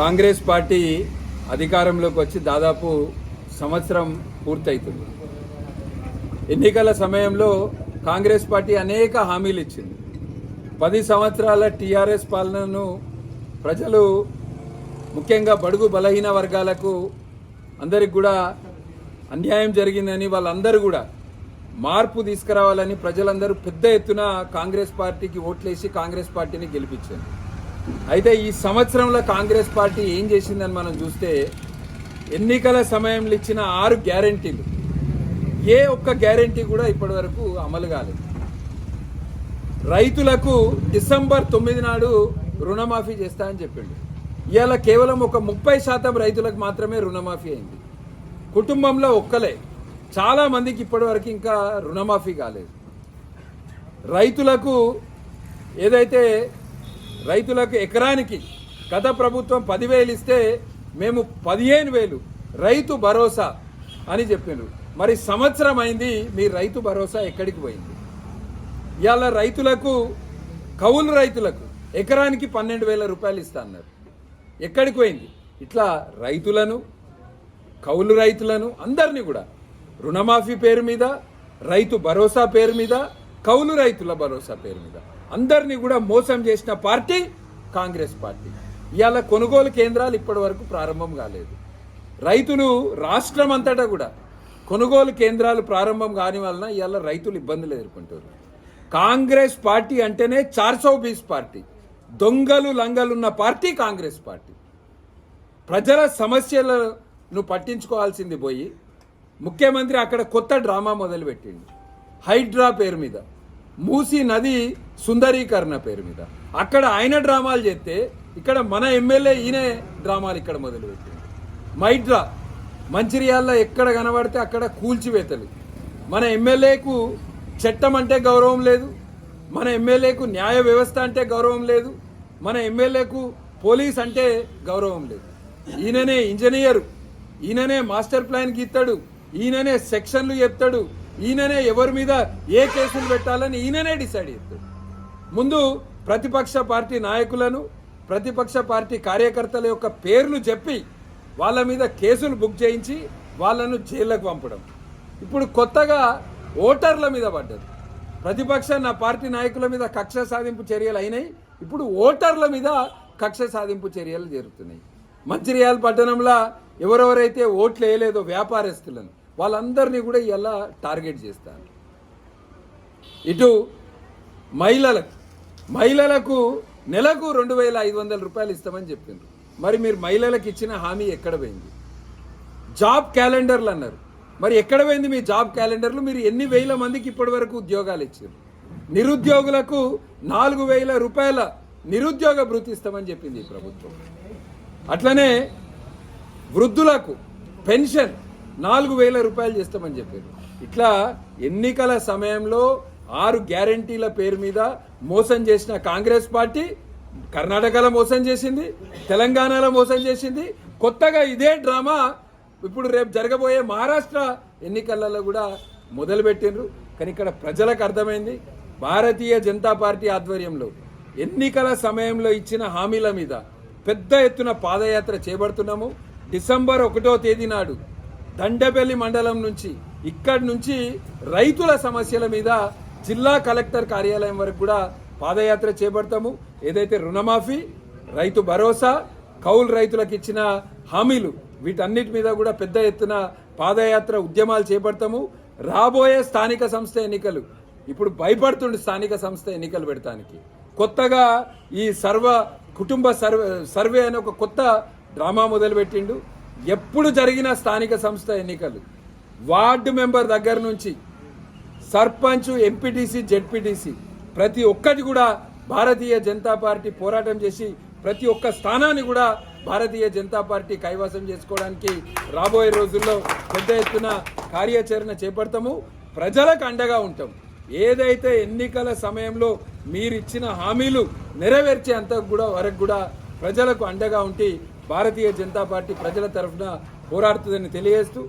Congress party అధికారంలోకి వచ్చి దాదాపు సంవత్సరం పూర్తవుతుంది ఎన్నికల సమయంలో కాంగ్రెస్ పార్టీ అనేక హామీలు ఇచ్చింది. పది సంవత్సరాల టీఆర్ఎస్ పాలనను ప్రజలు ముఖ్యంగా బడుగు బలహీన వర్గాలకు అందరికి కూడా అన్యాయం జరిగిందని వాళ్ళందరూ కూడా మార్పు తీసుకురావాలని ప్రజలందరూ పెద్ద ఎత్తున కాంగ్రెస్ పార్టీకి ఓట్లేసి కాంగ్రెస్ పార్టీని గెలిపించారు. అయితే ఈ సంవత్సరంలో కాంగ్రెస్ పార్టీ ఏం చేసిందని మనం చూస్తే ఎన్నికల సమయంలో ఇచ్చిన ఆరు గ్యారంటీలు. ఏ ఒక్క గ్యారంటీ కూడా ఇప్పటి వరకు అమలు కాలేదు. రైతులకు డిసెంబర్ తొమ్మిది నాడు రుణమాఫీ చేస్తా అని చెప్పిండు. ఇవాళ కేవలం ఒక ముప్పై శాతం రైతులకు మాత్రమే రుణమాఫీ అయింది. కుటుంబంలో ఒక్కలే. చాలా మందికి ఇప్పటివరకు ఇంకా రుణమాఫీ కాలేదు. రైతులకు ఏదైతే రైతులకు ఎకరానికి గత ప్రభుత్వం పదివేలు ఇస్తే మేము పదిహేను వేలు రైతు భరోసా అని చెప్పినారు. మరి సంవత్సరం అయింది మీ రైతు భరోసా ఎక్కడికి పోయింది? ఇవాళ రైతులకు కౌలు రైతులకు ఎకరానికి పన్నెండు వేల రూపాయలు ఇస్తా అన్నారు. ఎక్కడికి పోయింది? ఇట్లా రైతులను కౌలు రైతులను అందరినీ కూడా రుణమాఫీ పేరు మీద రైతు భరోసా పేరు మీద కౌలు రైతుల భరోసా పేరు మీద అందరినీ కూడా మోసం చేసిన పార్టీ కాంగ్రెస్ పార్టీ. ఇవాళ కొనుగోలు కేంద్రాలు ఇప్పటి వరకు ప్రారంభం కాలేదు. రైతులు రాష్ట్రం అంతటా కూడా కొనుగోలు కేంద్రాలు ప్రారంభం కాని వలన ఇవాళ రైతులు ఇబ్బందులు ఎదుర్కొంటారు కాంగ్రెస్ పార్టీ అంటేనే చార్సో బీస్ పార్టీ. దొంగలు లంగలున్న పార్టీ కాంగ్రెస్ పార్టీ. ప్రజల సమస్యలను పట్టించుకోవాల్సింది పోయి ముఖ్యమంత్రి అక్కడ కొత్త డ్రామా మొదలుపెట్టిండు. హైడ్రా పేరు మీద. మూసీ నది సుందరీకరణ పేరు మీద. అక్కడ ఆయన డ్రామాలు చేస్తే ఇక్కడ మన ఎమ్మెల్యే ఈయనే డ్రామాలు ఇక్కడ మొదలుపెట్టింది మైడ్రా మంచిర్యాలలో ఎక్కడ కనబడితే అక్కడ కూల్చివేతలు. మన ఎమ్మెల్యేకు చట్టం అంటే గౌరవం లేదు మన ఎమ్మెల్యేకు న్యాయ వ్యవస్థ అంటే గౌరవం లేదు మన ఎమ్మెల్యేకు పోలీస్ అంటే గౌరవం లేదు. ఈయననే ఇంజనీరు ఈయననే మాస్టర్ ప్లాన్ గీస్తాడు ఈయననే సెక్షన్లు చెప్తాడు ఈయననే ఎవరి మీద ఏ కేసులు పెట్టాలని ఈయననే డిసైడ్ చేస్తాడు. ముందు ప్రతిపక్ష పార్టీ నాయకులను ప్రతిపక్ష పార్టీ కార్యకర్తల యొక్క పేర్లు చెప్పి వాళ్ళ మీద కేసులు బుక్ చేయించి వాళ్ళను జైళ్ళకు పంపడం. ఇప్పుడు కొత్తగా ఓటర్ల మీద పడ్డది. ప్రతిపక్ష నా పార్టీ నాయకుల మీద కక్ష సాధింపు చర్యలు అయినాయి. ఇప్పుడు ఓటర్ల మీద కక్ష సాధింపు చర్యలు జరుగుతున్నాయి. మంచిర్యాల పట్టణంలో ఎవరెవరైతే ఓట్లు వేయలేదో వ్యాపారస్తులను వాళ్ళందరినీ కూడా ఇలా టార్గెట్ చేస్తారు ఇటు మహిళలకు మహిళలకు నెలకు రెండు వేల ఐదు వందల రూపాయలు ఇస్తామని చెప్పిండ్రు. మరి మీరు మహిళలకు ఇచ్చిన హామీ ఎక్కడ పోయింది? జాబ్ క్యాలెండర్లు అన్నారు. మరి ఎక్కడ పోయింది మీ జాబ్ క్యాలెండర్లు? మీరు ఎన్ని వేల మందికి ఇప్పటి వరకు ఉద్యోగాలు ఇచ్చారు నిరుద్యోగులకు నాలుగు వేల రూపాయల నిరుద్యోగ భృతి ఇస్తామని చెప్పింది ఈ ప్రభుత్వం. అట్లనే వృద్ధులకు పెన్షన్ నాలుగు వేల రూపాయలు చేస్తామని చెప్పారు. ఇట్లా ఎన్నికల సమయంలో ఆరు గ్యారంటీల పేరు మీద మోసం చేసిన కాంగ్రెస్ పార్టీ కర్ణాటకలో మోసం చేసింది తెలంగాణలో మోసం చేసింది. కొత్తగా ఇదే డ్రామా ఇప్పుడు రేపు జరగబోయే మహారాష్ట్ర ఎన్నికలలో కూడా మొదలుపెట్టిండ్రు. కానీ ఇక్కడ ప్రజలకు అర్థమైంది భారతీయ జనతా పార్టీ ఆధ్వర్యంలో ఎన్నికల సమయంలో ఇచ్చిన హామీల మీద పెద్ద ఎత్తున పాదయాత్ర చేపడుతున్నాము. డిసెంబర్ ఒకటో తేదీ నాడు దండపల్లి మండలం నుంచి ఇక్కడి నుంచి రైతుల సమస్యల మీద జిల్లా కలెక్టర్ కార్యాలయం వరకు కూడా పాదయాత్ర చేపడతాము. ఏదైతే రుణమాఫీ రైతు భరోసా కౌలు రైతులకు ఇచ్చిన హామీలు వీటన్నిటి మీద కూడా పెద్ద ఎత్తున పాదయాత్ర ఉద్యమాలు చేపడతాము. రాబోయే స్థానిక సంస్థ ఎన్నికలు. ఇప్పుడు భయపడుతుండే స్థానిక సంస్థ ఎన్నికలు పెడతానికి. కొత్తగా ఈ సర్వ కుటుంబ సర్వే సర్వే అనే ఒక కొత్త డ్రామా మొదలుపెట్టిండు. ఎప్పుడు జరిగిన స్థానిక సంస్థ ఎన్నికలు వార్డు మెంబర్ దగ్గర నుంచి సర్పంచ్ ఎంపీటీసీ జెడ్పీటీసీ ప్రతి ఒక్కటి కూడా భారతీయ జనతా పార్టీ పోరాటం చేసి ప్రతి ఒక్క స్థానాన్ని కూడా భారతీయ జనతా పార్టీ కైవసం చేసుకోవడానికి రాబోయే రోజుల్లో పెద్ద ఎత్తున కార్యాచరణ చేపడతాము. ప్రజలకు అండగా ఉంటాం. ఏదైతే ఎన్నికల సమయంలో మీరు ఇచ్చిన హామీలు నెరవేర్చేంత కూడా వరకు కూడా ప్రజలకు అండగా ఉంటే భారతీయ జనతా పార్టీ ప్రజల తరఫున పోరాడుతుందని తెలియజేస్తూ